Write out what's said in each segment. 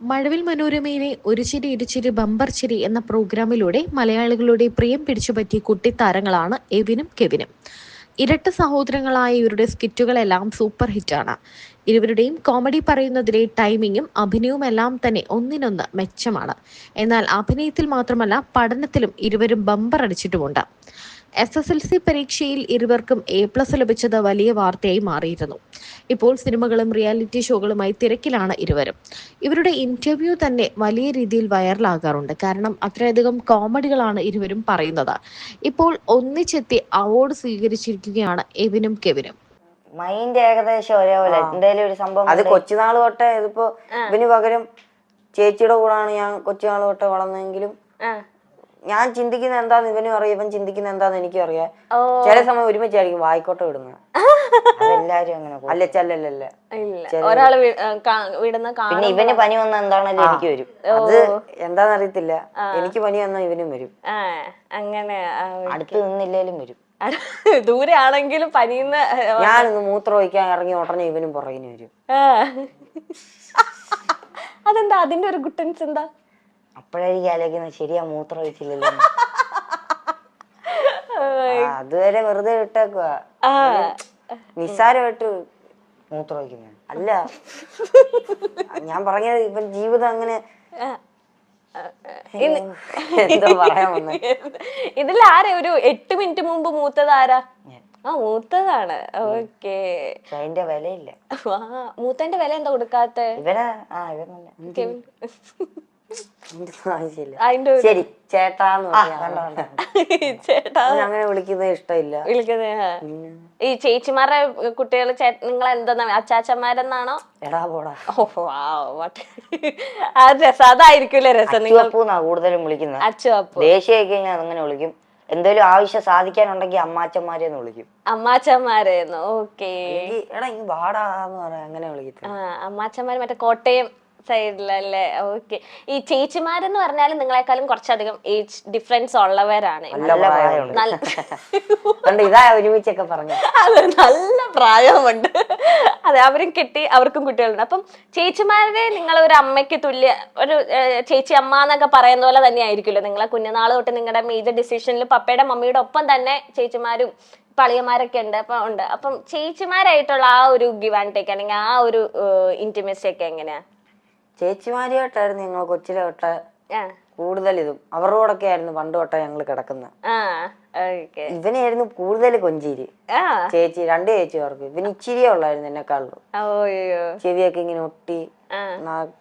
മഴവിൽ മനോരമയിലെ ഒരു ചിരി ഇരുചിരി ബമ്പർ ചിരി എന്ന പ്രോഗ്രാമിലൂടെ മലയാളികളുടെ പ്രിയം പിടിച്ചുപറ്റിയ കുട്ടിത്താരങ്ങളാണ് എവിനും കെവിനും. ഇരട്ട സഹോദരങ്ങളായ ഇവരുടെ സ്കിറ്റുകളെല്ലാം സൂപ്പർ ഹിറ്റാണ്. ഇരുവരുടെയും കോമഡി പറയുന്നതിലെ ടൈമിങ്ങും അഭിനയവും എല്ലാം തന്നെ ഒന്നിനൊന്ന് മെച്ചമാണ്. എന്നാൽ അഭിനയത്തിൽ മാത്രമല്ല പഠനത്തിലും ഇരുവരും ബമ്പർ അടിച്ചിട്ടുമുണ്ട്. എസ് എസ് എൽ സി പരീക്ഷയിൽ ഇരുവർക്കും എ പ്ലസ് ലഭിച്ചത് വലിയ വാർത്തയായി മാറിയിരുന്നു. ഇപ്പോൾ സിനിമകളും റിയാലിറ്റി ഷോകളുമായി തിരക്കിലാണ് ഇരുവരും. ഇവരുടെ ഇന്റർവ്യൂ തന്നെ വലിയ രീതിയിൽ വൈറലാകാറുണ്ട് കാരണം അത്രയധികം കോമഡികളാണ് ഇരുവരും പറയുന്നത്. ഇപ്പോൾ ഒന്നിച്ചെത്തി അവാർഡ് സ്വീകരിച്ചിരിക്കുകയാണ് എവിനും കെവിനും. മൈൻഡ് ഏകദേശം ഒരേപോലെ. എന്തെങ്കിലും ഒരു സംഭവം അത് കൊച്ചുനാൾ തൊട്ടേ ഇതിപ്പോ ഇവന് പകരം ചേച്ചിയുടെ കൂടാണ് ഞാൻ കൊച്ചുനാൾ തൊട്ടേ വളർന്നെങ്കിലും ഞാൻ ചിന്തിക്കുന്ന എന്താന്ന് ഇവനും അറിയാം ഇവൻ ചിന്തിക്കുന്ന എന്താന്ന് എനിക്കും അറിയാം. ചില സമയം ഒരുമിച്ചായിരിക്കും വായിക്കോട്ടെ വിടുന്നത്. അതെല്ലാരും അങ്ങനെ. അല്ല ചെല്ലല്ല. ഒരാൾ വിടുന്ന പിന്നെ ഇവന് പനി വന്ന എന്താണെങ്കിലും എനിക്ക് വരും. അത് എന്താന്ന് അറിയത്തില്ല എനിക്ക് പനി വന്നാ ഇവനും വരും. അങ്ങനെ അടുത്ത് നിന്നില്ലേലും വരും. ദൂരെ ആണെങ്കിലും പനിന്ന് ഞാനൊന്ന് മൂത്രം ഒഴിക്കാൻ ഇറങ്ങി ഉടനെ ഇവനും പുറകിന് വരും. അതെന്താ? അതിന്റെ ഒരു ഗുട്ടൻസ് എന്താ? അപ്പോഴായിരിക്കും ആലോചിക്കുന്നത് ശരിയാ മൂത്രം ഒഴിച്ചില്ലല്ലോ. അതുവരെ വെറുതെ വിട്ടേക്കുവാ. നിസ്സാരമായിട്ട് മൂത്രം ഒഴിക്കുന്നത് അല്ല ഞാൻ പറഞ്ഞത് ഇപ്പൊ ജീവിതം അങ്ങനെ ഇതിൽ ആരാ? ഒരു എട്ട് മിനിറ്റ് മുമ്പ് മൂത്തത് ആരാ? ആ മൂത്തതാണ്. ഓക്കേ. അതിന്റെ വിലയില്ല. മൂത്തന്റെ വില എന്താ കൊടുക്കാത്ത? ഇവരാ ആ ആവശ്യമില്ല അതിന്റെ ഒരു- ശരി ചേട്ടാന്ന് ആ പറയാം. ചേട്ടാ. അങ്ങനെ വിളിക്കുന്നത് ഇഷ്ടമില്ല. വിളിക്കുന്നത് ആ. ഈ ചേച്ചിമാരുടെ കുട്ടികൾ നിങ്ങൾ എന്താ അച്ചാച്ചന്മാരെന്നാണോ? എടാ പോടാ. ഓ wow, what- അത് രസം അതായിരിക്കുമല്ലേ രസം നിങ്ങൾ ചുവപ്പൂന്നാ കൂടുതലും വിളിക്കുന്നത്. അച്ചു അപ്പു. ദേശീയ ഞാൻ അങ്ങനെ വിളിക്കും. എന്തെങ്കിലും ആവശ്യം സാധിക്കാനുണ്ടെങ്കിൽ അമ്മാച്ചന്മാരെന്ന് വിളിക്കും. അമ്മാച്ചന്മാരെന്ന് ഓക്കേ. എടാ ഈ വാടാന്ന് പറയാം അങ്ങനെ വിളിക്കത്തില്ല. ആ അമ്മാച്ചന്മാര് മറ്റേ കോട്ടയം സൈഡിലല്ലേ ഓക്കെ ഈ ചേച്ചിമാരെന്ന് പറഞ്ഞാൽ നിങ്ങളെക്കാളും കുറച്ചധികം ഏജ് ഡിഫറൻസ് ഉള്ളവരാണ്. നല്ല പ്രായമുണ്ട്. നല്ല കണ്ട്? ഇതാ ഒരുമിച്ചൊക്കെ പറഞ്ഞു. അത് നല്ല പ്രായമുണ്ട്. അതെ അവരും കെട്ടി അവർക്കും കുട്ടികളുണ്ട്. അപ്പം ചേച്ചിമാരെ നിങ്ങൾ ഒരു അമ്മയ്ക്ക് തുല്യ ഒരു ഏഹ്, ചേച്ചി അമ്മ എന്നൊക്കെ പറയുന്ന പോലെ തന്നെ ആയിരിക്കുമല്ലോ നിങ്ങളെ കുഞ്ഞുനാൾ തൊട്ട് നിങ്ങളുടെ മേജർ ഡിസിഷനിൽ പപ്പയുടെ മമ്മിയുടെ ഒപ്പം തന്നെ ചേച്ചിമാരും പളിയന്മാരൊക്കെ ഉണ്ട് അപ്പം ഉണ്ട്. അപ്പം ചേച്ചിമാരായിട്ടുള്ള ആ ഒരു ഗിവ് ആൻഡ് ടേക്ക് അല്ലെങ്കിൽ ആ ഒരു ഇന്റിമസി ഒക്കെ എങ്ങനെയാ? ചേച്ചിമാരിയായിട്ടായിരുന്നു ഞങ്ങൾ കൊച്ചിലെ തൊട്ട് കൂടുതൽ ഇതും അവരോടൊക്കെ ആയിരുന്നു പണ്ട് തൊട്ടേ ഞങ്ങൾ കിടക്കുന്നത്. ഇവനായിരുന്നു കൂടുതൽ കൊഞ്ചേരി. ചേച്ചി രണ്ട് ചേച്ചിമാർക്ക്. ഇവന് ഇച്ചിരിയേ ഉള്ളായിരുന്നു എന്നെക്കാളും. ചെവിയൊക്കെ ഇങ്ങനെ ഒട്ടി.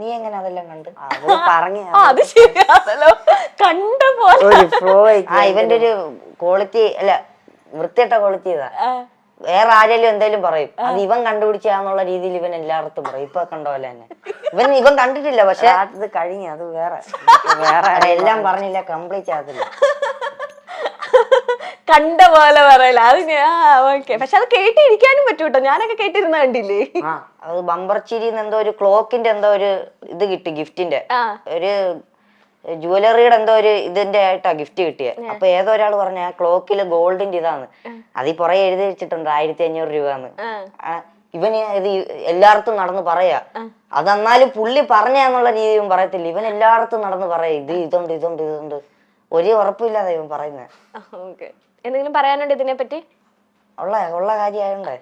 നീ എങ്ങനെ അതെല്ലാം കണ്ടു? പറഞ്ഞു കണ്ട ഇവന്റെ ഒരു ക്വാളിറ്റി അല്ല വൃത്തിയിട്ട ക്വാളിറ്റി ഇതാ. വേറെ ആരെങ്കിലും എന്തേലും പറയും. അത് ഇവൻ കണ്ടുപിടിച്ചാന്നുള്ള രീതിയിൽ ഇവൻ എല്ലായിടത്തും പറയും. ഇപ്പൊ കണ്ടോലെ തന്നെ. ഇവൻ ഇവൻ കണ്ടിട്ടില്ല പക്ഷെ അത് കഴിഞ്ഞ അത് വേറെ. വേറെ എല്ലാം പറഞ്ഞില്ല കംപ്ലീറ്റ് ആകത്തില്ല. കണ്ട പോലെ പറയല. അത് ഓക്കെ പക്ഷെ അത് കേട്ടിരിക്കാനും പറ്റൂട്ടോ. ഞാനൊക്കെ കേട്ടിരുന്ന കണ്ടില്ലേ? ആ അത് ബമ്പർ ചിരിന്ന് എന്തോ ഒരു ക്ലോക്കിന്റെ എന്തോ ഒരു ഇത് കിട്ടി ഗിഫ്റ്റിന്റെ. ഒരു ജുവലറിയുടെ എന്തോ ഒരു ഇതിന്റെ ആയിട്ടാ ഗിഫ്റ്റ് കിട്ടിയത് അപ്പൊ ഏതോ ഒരാൾ പറഞ്ഞ ആ ക്ലോക്കിൽ ഗോൾഡിന്റെ ഇതാണ്. അതിൽ പുറകെ എഴുതി വെച്ചിട്ടുണ്ട് ആയിരത്തി അഞ്ഞൂറ്. ആ, ഇവന് ഇത് എല്ലായിടത്തും നടന്ന് പറയാ. അതെന്നാലും പുള്ളി പറഞ്ഞെന്നുള്ള രീതിയും പറയത്തില്ല. ഇവൻ എല്ലായിടത്തും നടന്ന് പറയാ ഇത് ഇതുണ്ട് ഇതുണ്ട് ഇതുണ്ട്. ഒരു ഉറപ്പില്ലാതെ ഇവൻ പറയുന്നത് എന്തെങ്കിലും പറയാനുണ്ട് ഇതിനെ പറ്റി ഉള്ള ഉള്ള കാര്യമായോണ്ടേ.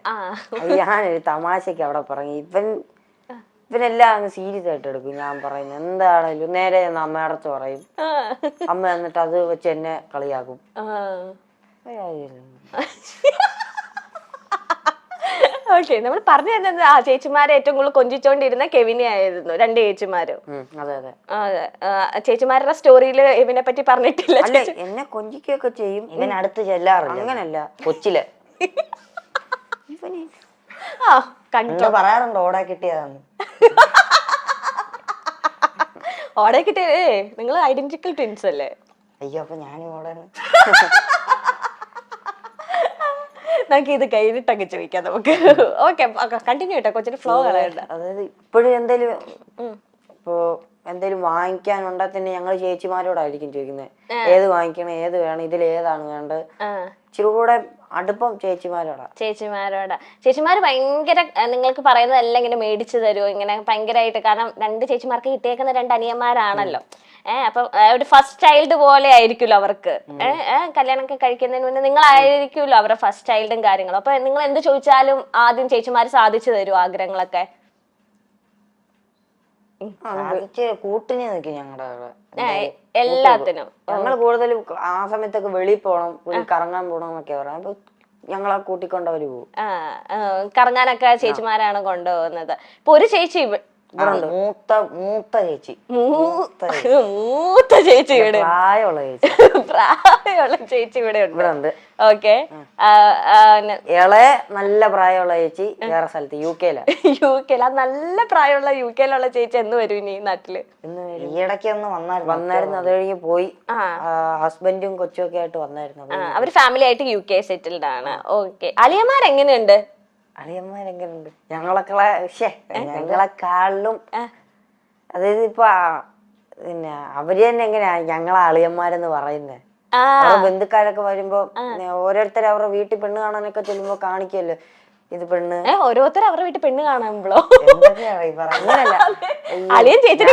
ഞാനൊരു തമാശക്ക് അവിടെ പറഞ്ഞു. ഇവൻ ഇവനെല്ലാം അങ്ങ് സീരിയസ് ആയിട്ട് എടുക്കും ഞാൻ പറയുന്നത് എന്താണേലും നേരെ ചെന്ന് അമ്മയുടെ അടുത്ത് പറയും. അമ്മ എന്നിട്ട് അത് വെച്ച് എന്നെ കളിയാക്കും. ഓക്കെ നമ്മൾ പറഞ്ഞു തന്നത് ആ ചേച്ചിമാരെ ഏറ്റവും കൂടുതൽ കൊഞ്ചിച്ചോണ്ടിരുന്ന കെവിനെ ആയിരുന്നു രണ്ട് ചേച്ചിമാരും. അതെ അതെ. അതെ. ചേച്ചിമാരുടെ സ്റ്റോറിയിൽ ഇവനെ പറ്റി പറഞ്ഞിട്ടില്ല അല്ല എന്നെ കൊഞ്ചിക്കുകയൊക്കെ ചെയ്യും. ഇവൻ അടുത്ത് ചെല്ലാറില്ല. അങ്ങനല്ല. കൊച്ചിൽ. ഇവന് ആ കണ്ടു? പറയാറുണ്ട് ഓടാ കിട്ടിയതാന്ന്? ഓടാ കിട്ടിയേ നിങ്ങൾ ഐഡന്റിക്കൽ ട്വിൻസ് അല്ലേ? അയ്യോ അപ്പൊ ഞാനും ഓടെ നമുക്ക് ഇത് കഴിഞ്ഞിട്ടൊക്കെ ചോദിക്കാം നമുക്ക്. ഓക്കെ കണ്ടിന്യൂ കേട്ടോ കൊച്ചിന് ഫ്ലോ കളയണ്ട അതായത് ഇപ്പോഴും എന്തേലും ഇപ്പോ എന്തേലും വാങ്ങിക്കാനുണ്ടാ തന്നെ ഞങ്ങൾ ചേച്ചിമാരോടായിരിക്കും ചോദിക്കുന്നത്. ഏത് വാങ്ങിക്കണം ഏത് വേണം ഇതിൽ ഏതാണ് വേണ്ടത് ഇച്ചിരി കൂടെ അടുപ്പം ചേച്ചിമാരോടാ. ചേച്ചിമാരോടാ. ചേച്ചിമാർ ഭയങ്കര നിങ്ങൾക്ക് പറയുന്നതെല്ലാം ഇങ്ങനെ മേടിച്ചു തരുമോ ഇങ്ങനെ ഭയങ്കരമായിട്ട് കാരണം രണ്ട് ചേച്ചിമാർക്ക് കിട്ടിയേക്കുന്ന രണ്ട് അനിയന്മാരാണല്ലോ. ഏഹ് അപ്പൊ ഒരു ഫസ്റ്റ് ചൈൽഡ് പോലെ ആയിരിക്കുമല്ലോ അവർക്ക്. ഏഹ് ഏഹ് കല്യാണമൊക്കെ കഴിക്കുന്നതിന് മുന്നേ നിങ്ങളായിരിക്കുമല്ലോ അവരുടെ ഫസ്റ്റ് ചൈൽഡും കാര്യങ്ങളും. അപ്പൊ നിങ്ങൾ എന്ത് ചോദിച്ചാലും ആദ്യം ചേച്ചിമാർ സാധിച്ചു തരുമോ ആഗ്രഹങ്ങളൊക്കെ. സാധിച്ച് കൂട്ടിന് നിൽക്കും ഞങ്ങളുടെ എല്ലാത്തിനും. ഞങ്ങൾ കൂടുതലും ആ സമയത്തൊക്കെ വെളിയിൽ പോണം കറങ്ങാൻ പോണം എന്നൊക്കെ പറയാം. അപ്പൊ ഞങ്ങളെ കൂട്ടിക്കൊണ്ടവര് പോകും കറങ്ങാനൊക്കെ ചേച്ചിമാരാണ് കൊണ്ടുപോകുന്നത്. ഇപ്പൊ ഒരു ചേച്ചി മൂത്ത മൂത്ത ചേച്ചി. മൂത്ത ചേച്ചി. ഇവിടെ പ്രായമുള്ള ചേച്ചി. പ്രായമുള്ള ചേച്ചി ഇവിടെ ഇവിടെ ഉണ്ട് ഓക്കെ ഇളയ നല്ല പ്രായമുള്ള ചേച്ചി വേറെ സ്ഥലത്ത് യു കെയില. യു കെയിൽ ആ നല്ല പ്രായമുള്ള യു കെയിലുള്ള ചേച്ചി എന്ന് വരും ഇനി നാട്ടിൽ. ഇടയ്ക്ക് ഈയിടയ്ക്ക് ഒന്ന് വന്നായിരുന്നു. വന്നായിരുന്നു അത് കഴിഞ്ഞ് പോയി. ഹസ്ബൻഡും കൊച്ചും ഒക്കെ ആയിട്ട് വന്നായിരുന്നു. അവർ ഫാമിലി ആയിട്ട് യു കെ സെറ്റിൽഡ് ആണ്. ഓക്കെ. അലിയമാർ എങ്ങനെയുണ്ട് അളിയന്മാരെങ്ങനെയുണ്ട് ഞങ്ങളൊക്കെ ഷേ ഞങ്ങളെക്കാളിലും അതായത് ഇപ്പൊ പിന്നെ അവർ തന്നെ എങ്ങനെയാ ഞങ്ങളെ അളിയന്മാരെന്ന് പറയുന്നത് അവരുടെ ബന്ധുക്കാരൊക്കെ വരുമ്പോ ഓരോരുത്തർ അവരുടെ വീട്ടിൽ പെണ്ണ് കാണാനൊക്കെ ചെല്ലുമ്പോ കാണിക്കല്ലോ ഇത് പെണ്ണ്. ഓരോരുത്തർ അവരുടെ വീട്ടിൽ പെണ്ണ് കാണുമ്പോ അളിയൻ ചേച്ചിനെ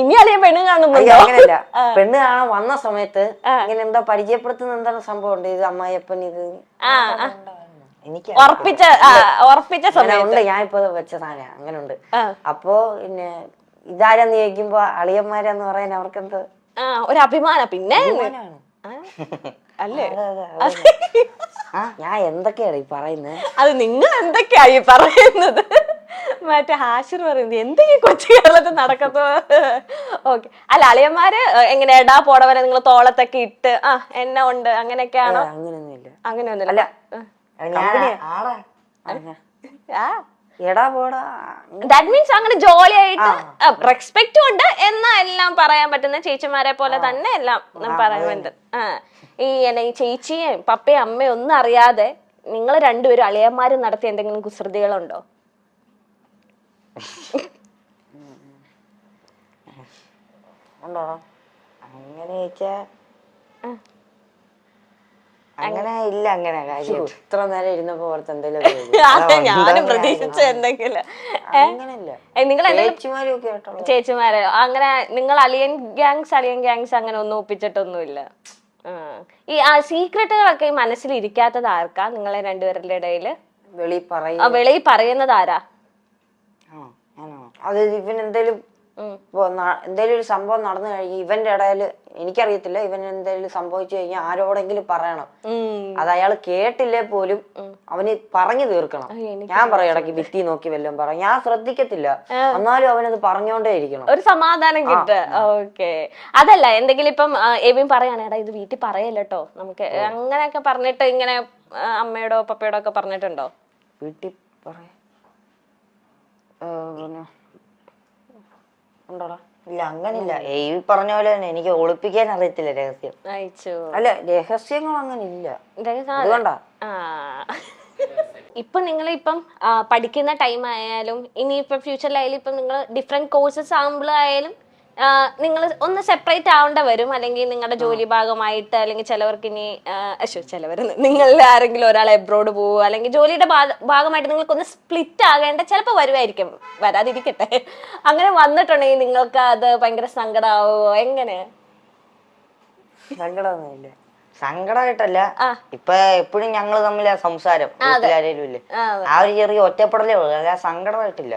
ഇനി അളിയൻ പെണ്ണ് കാണുമ്പോ അങ്ങനല്ല. അങ്ങനെയല്ല പെണ്ണ് കാണാൻ വന്ന സമയത്ത് ഇങ്ങനെ എന്താ പരിചയപ്പെടുത്തുന്ന എന്താണ് സംഭവം ഉണ്ട് ഇത് അമ്മായിയപ്പൻ ഇത്. ഉറപ്പിച്ച ഉറപ്പിച്ച സമയത്ത്. ഉണ്ട് ഞാൻ ഇപ്പൊ വെച്ച സാധനം അങ്ങനെ ഉണ്ട് അപ്പോ പിന്നെ ഇതാരെന്ന് ചോദിക്കുമ്പോ അളിയന്മാരെന്ന് പറയാൻ അവർക്ക് എന്ത്? ഒരു അഭിമാനം പിന്നെ അല്ലേ ഞാൻ എന്തൊക്കെയാണ് ഈ പറയുന്നത് അത് നിങ്ങൾ എന്തൊക്കെയായി പറയുന്നത്? മറ്റേ ഹാഷിർ പറയുന്നത് എന്തൊക്കെ കൊച്ചു കേരളത്തിൽ നടക്കത്തോ? ഓക്കെ. അല്ല അളിയന്മാര് എങ്ങനെ എടാ പോടവരെ നിങ്ങൾ തോളത്തൊക്കെ ഇട്ട് ആ എന്നുണ്ട് അങ്ങനെയൊക്കെയാണോ? അങ്ങനെയൊന്നുമില്ല. അങ്ങനെയൊന്നുമില്ല. അല്ല ദാറ്റ് മീൻസ് അങ്ങനെ ജോലിയായിട്ട് റെസ്പെക്റ്റും ഉണ്ട് എന്നാ എല്ലാം പറയാൻ പറ്റുന്ന ചേച്ചിമാരെ പോലെ തന്നെ എല്ലാം പറയുന്നുണ്ട്. ആ. ഈ എന്നെ ഈ ചേച്ചിയും പപ്പയും അമ്മയും ഒന്നും അറിയാതെ നിങ്ങൾ രണ്ടുപേരും അളിയന്മാരും നടത്തിയ എന്തെങ്കിലും കുസൃതികളുണ്ടോ? ഉണ്ടോ? അങ്ങനെ ചോദിച്ചാ അങ്ങനെ ഇല്ല അങ്ങനെ കാര്യം ഇത്ര നേരം ഇരുന്നപ്പോ ഓർത്ത് എന്തെങ്കിലും ഞാനും പ്രതീക്ഷിച്ച എന്തെങ്കിലും. നിങ്ങൾ ചേച്ചിമാരും അങ്ങനെ നിങ്ങൾ അലിയൻ ഗ്യാങ്സ് അലിയൻ ഗ്യാങ്സ് അങ്ങനെ ഒന്നും ഒപ്പിച്ചിട്ടൊന്നുമില്ല. ഈ ആ സീക്രട്ടുകളൊക്കെ ഈ മനസ്സിൽ ഇരിക്കാത്തത് ആർക്കാ? നിങ്ങളെ രണ്ടുപേരുടെ ഇടയിൽ? വെളി പറയുന്നത്. ആരാ? അത് ഇവൻ എന്തേലും ഇപ്പൊ എന്തെങ്കിലും എന്തേലും ഒരു സംഭവം നടന്നു കഴിഞ്ഞാൽ ഇവന്റെ ഇടയിൽ എനിക്കറിയത്തില്ല ഇവൻ എന്തെങ്കിലും സംഭവിച്ചു കഴിഞ്ഞാൽ ആരോടെങ്കിലും പറയണം. അത് അയാൾ കേട്ടില്ലേ പോലും അവന് പറഞ്ഞു തീർക്കണം. ഞാൻ പറയും ഇടയ്ക്ക് ഭിത്തി നോക്കി വല്ലതും പറയും. ഞാൻ ശ്രദ്ധിക്കത്തില്ല. എന്നാലും അവനത് പറഞ്ഞോണ്ടേ ഇരിക്കണം. ഒരു സമാധാനം കിട്ട ഓക്കെ. അതല്ല എന്തെങ്കിലും ഇപ്പം എവിൻ എബിൻ പറയാണ് എടാ ഇത് വീട്ടിൽ പറയല്ലോ നമുക്ക് അങ്ങനെയൊക്കെ പറഞ്ഞിട്ട് ഇങ്ങനെ അമ്മയോടോ പപ്പയോടോ ഒക്കെ പറഞ്ഞിട്ടുണ്ടോ? വീട്ടിൽ പറയാ ഉണ്ടോടാ? ഇല്ല അങ്ങനില്ല. ഈ പറഞ്ഞ പോലെ തന്നെ എനിക്ക് ഒളിപ്പിക്കാൻ അറിയത്തില്ല രഹസ്യം. അയച്ചു? അല്ല രഹസ്യങ്ങൾ അങ്ങനെ ഇല്ല അതുകൊണ്ടാ ഇപ്പൊ നിങ്ങൾ ഇപ്പം പഠിക്കുന്ന ടൈം ആയാലും ഇനി ഇപ്പൊ ഫ്യൂച്ചറിലായാലും ഇപ്പം നിങ്ങൾ ഡിഫറെന്റ് കോഴ്സസ് ആകുമ്പോഴായാലും നിങ്ങൾ ഒന്ന് സെപ്പറേറ്റ് ആവേണ്ട വരും. അല്ലെങ്കിൽ നിങ്ങളുടെ ജോലി ഭാഗമായിട്ട് അല്ലെങ്കിൽ ചിലവർക്ക് ഇനി അശോ ചിലവർ നിങ്ങളിൽ ആരെങ്കിലും ഒരാൾ എബ്രോഡ് പോവുക അല്ലെങ്കിൽ ജോലിയുടെ ഭാഗമായിട്ട് നിങ്ങൾക്കൊന്ന് സ്പ്ലിറ്റ് ആകേണ്ട ചിലപ്പോൾ വരുമായിരിക്കും വരാതിരിക്കട്ടെ. അങ്ങനെ വന്നിട്ടുണ്ടെങ്കിൽ നിങ്ങൾക്ക് അത് ഭയങ്കര സങ്കടമാവോ എങ്ങനെ? സങ്കടമൊന്നുമില്ല. സങ്കടമായിട്ടല്ല. ഇപ്പൊ എപ്പോഴും ഞങ്ങൾ തമ്മിലാ സംസാരം. ആരെങ്കിലും ഇല്ലേ? ആ ഒരു ചെറിയ ഒറ്റപ്പെടലേ ഉള്ളൂ. അല്ല സങ്കടമായിട്ടില്ല.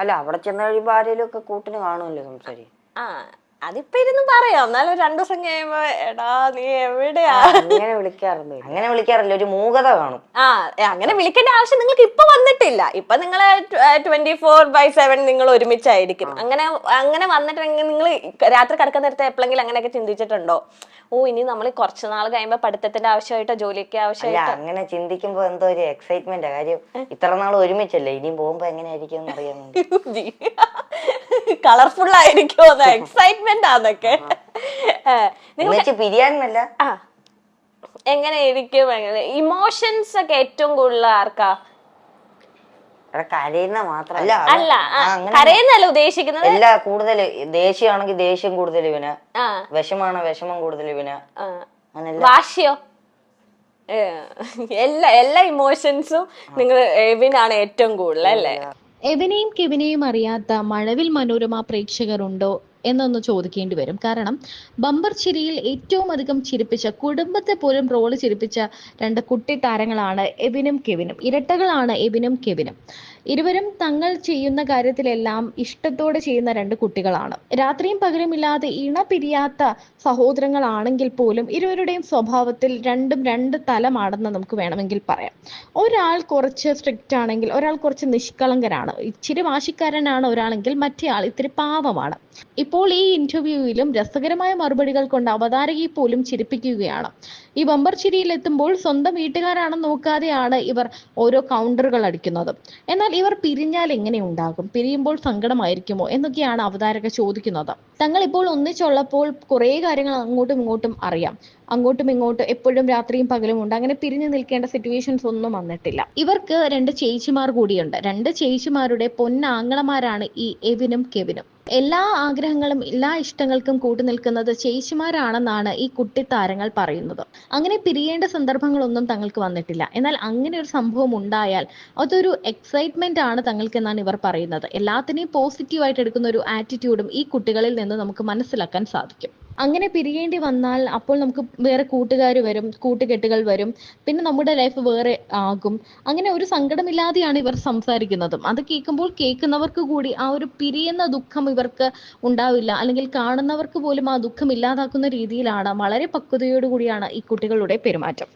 അല്ല അവിടെ ചെന്ന് കഴിയുമ്പോ ആരെങ്കിലും ഒക്കെ കൂട്ടിന് കാണുമല്ലോ സംസാരിക്കും ആ അതിപ്പോ ഇരുന്ന് പറയാം? എന്നാലും രണ്ടു ദിവസം കഴിയുമ്പോ എടാ നീ എവിടെയാ? അങ്ങനെ വിളിക്കാറുണ്ട്. അങ്ങനെ വിളിക്കാറില്ല. ഒരു മൂകത കാണും. ആ ഏ, അങ്ങനെ വിളിക്കേണ്ട ആവശ്യം നിങ്ങൾക്ക് ഇപ്പൊ വന്നിട്ടില്ല. ഇപ്പൊ നിങ്ങൾ ട്വന്റി ഫോർ ബൈ സെവൻ നിങ്ങൾ ഒരുമിച്ചായിരിക്കും. അങ്ങനെ അങ്ങനെ വന്നിട്ട് നിങ്ങൾ രാത്രി കിടക്കുന്ന നേരത്തെ എപ്പോഴെങ്കിലും അങ്ങനെയൊക്കെ ചിന്തിച്ചിട്ടുണ്ടോ? ഓ ഇനി നമ്മൾ കുറച്ച് നാൾ കഴിയുമ്പോ പഠിത്തത്തിന്റെ ആവശ്യമായിട്ടോ ജോലിയൊക്കെ അല്ല ആവശ്യമായിട്ടോ? അങ്ങനെ ചിന്തിക്കുമ്പോ എന്തോ ഒരു എക്സൈറ്റ്മെന്റ് കാര്യം ഇത്ര നാൾ ഒരുമിച്ചല്ലേ? ഇനിയും പോകുമ്പോ എങ്ങനെയായിരിക്കും എന്ന് അറിയാൻ വേണ്ടി കളർഫുൾ ആയിരിക്കും എക്സൈറ്റ്മെന്റ് ആന്നൊക്കെ. പിരിയാനല്ല ആ. എങ്ങനെ ഇരിക്കും ഇമോഷൻസ് ഒക്കെ ഏറ്റവും കൂടുതൽ ആർക്കാ? കരയുന്ന മാത്രല്ല അല്ല അല്ല. കരയുന്നല്ല ഉദ്ദേശിക്കുന്നത്? എല്ലാ കൂടുതൽ ദേഷ്യമാണെങ്കിൽ ദേഷ്യം കൂടുതൽ ഇവന്. വിഷമാണ് വിഷമം കൂടുതൽ ഇവന്. വാശിയോ? എല്ലാ എല്ലാ ഇമോഷൻസും നിങ്ങൾ എവിനാണ് ഏറ്റവും കൂടുതൽ അല്ലേ? എവിനെയും കെവിനെയും അറിയാത്ത മഴവിൽ മനോരമ പ്രേക്ഷകരുണ്ടോ? എന്നൊന്ന് ചോദിക്കേണ്ടി വരും. കാരണം ബമ്പർ ചിരിയിൽ ഏറ്റവും അധികം ചിരിപ്പിച്ച കുടുംബത്തെ പോലും റോൾ ചിരിപ്പിച്ച രണ്ട് കുട്ടി താരങ്ങളാണ് എബിനും കെവിനും. ഇരട്ടകളാണ് എബിനും കെവിനും. ഇരുവരും തങ്ങൾ ചെയ്യുന്ന കാര്യത്തിലെല്ലാം ഇഷ്ടത്തോടെ ചെയ്യുന്ന രണ്ട് കുട്ടികളാണ്. രാത്രിയും പകലുമില്ലാതെ ഇണ പിരിയാത്ത സഹോദരങ്ങളാണെങ്കിൽ പോലും ഇരുവരുടെയും സ്വഭാവത്തിൽ രണ്ടും രണ്ട് തലമാണെന്ന് നമുക്ക് വേണമെങ്കിൽ പറയാം. ഒരാൾ കുറച്ച് സ്ട്രിക്റ്റ് ആണെങ്കിൽ ഒരാൾ കുറച്ച് നിഷ്കളങ്കരാണ് ഇച്ചിരി വാശിക്കാരനാണ് ഒരാളെങ്കിൽ മറ്റേ ആൾ ഇത്തിരി പാവമാണ്. ഇപ്പോൾ ഈ ഇന്റർവ്യൂവിലും രസകരമായ മറുപടികൾ കൊണ്ട് അവതാരകയെ പോലും ചിരിപ്പിക്കുകയാണ്. ഈ ബമ്പർ ചിരിയിൽ എത്തുമ്പോൾ സ്വന്തം വീട്ടുകാരാണെന്ന് നോക്കാതെയാണ് ഇവർ ഓരോ കൗണ്ടറുകൾ അടിക്കുന്നത്. എന്നാൽ ഇവർ പിരിഞ്ഞാൽ എങ്ങനെ ഉണ്ടാകും? പിരിയുമ്പോൾ സങ്കടമായിരിക്കുമോ? എന്നൊക്കെയാണ് അവതാരക ചോദിക്കുന്നത്. തങ്ങൾ ഇപ്പോൾ ഒന്നിച്ചുള്ളപ്പോൾ കുറേ കാര്യങ്ങൾ അങ്ങോട്ടും ഇങ്ങോട്ടും അറിയാം. അങ്ങോട്ടും ഇങ്ങോട്ടും എപ്പോഴും രാത്രിയും പകലും ഉണ്ട്. അങ്ങനെ പിരിഞ്ഞു നിൽക്കേണ്ട സിറ്റുവേഷൻസ് ഒന്നും വന്നിട്ടില്ല. ഇവർക്ക് രണ്ട് ചേച്ചിമാർ കൂടിയുണ്ട്. രണ്ട് ചേച്ചിമാരുടെ പൊന്നാങ്ങളമാരാണ് ഈ എവിനും കെവിനും. എല്ലാ ആഗ്രഹങ്ങളും എല്ലാ ഇഷ്ടങ്ങൾക്കും കൂട്ടു നിൽക്കുന്നത് ചേച്ചിമാരാണെന്നാണ് ഈ കുട്ടി താരങ്ങൾ പറയുന്നത്. അങ്ങനെ പിരിയേണ്ട സന്ദർഭങ്ങളൊന്നും തങ്ങൾക്ക് വന്നിട്ടില്ല. എന്നാൽ അങ്ങനെ ഒരു സംഭവം ഉണ്ടായാൽ അതൊരു എക്സൈറ്റ്മെന്റ് ആണ് തങ്ങൾക്ക് എന്നാണ് ഇവർ പറയുന്നത്. എല്ലാത്തിനെയും പോസിറ്റീവായിട്ട് എടുക്കുന്ന ഒരു ആറ്റിറ്റ്യൂഡും ഈ കുട്ടികളിൽ നിന്ന് നമുക്ക് മനസ്സിലാക്കാൻ സാധിക്കും. അങ്ങനെ പിരിയേണ്ടി വന്നാൽ അപ്പോൾ നമുക്ക് വേറെ കൂട്ടുകാർ വരും കൂട്ടുകെട്ടുകൾ വരും. പിന്നെ നമ്മുടെ ലൈഫ് വേറെ ആകും. അങ്ങനെ ഒരു സങ്കടമില്ലാതെയാണ് ഇവർ സംസാരിക്കുന്നതും. അത് കേൾക്കുമ്പോൾ കേൾക്കുന്നവർക്ക് കൂടി ആ ഒരു പിരിയുന്ന ദുഃഖം ഇവർക്ക് ഉണ്ടാവില്ല. അല്ലെങ്കിൽ കാണുന്നവർക്ക് പോലും ആ ദുഃഖം ഇല്ലാതാക്കുന്ന രീതിയിലാണ്. വളരെ പക്വതയോടുകൂടിയാണ് ഈ കുട്ടികളുടെ പെരുമാറ്റം.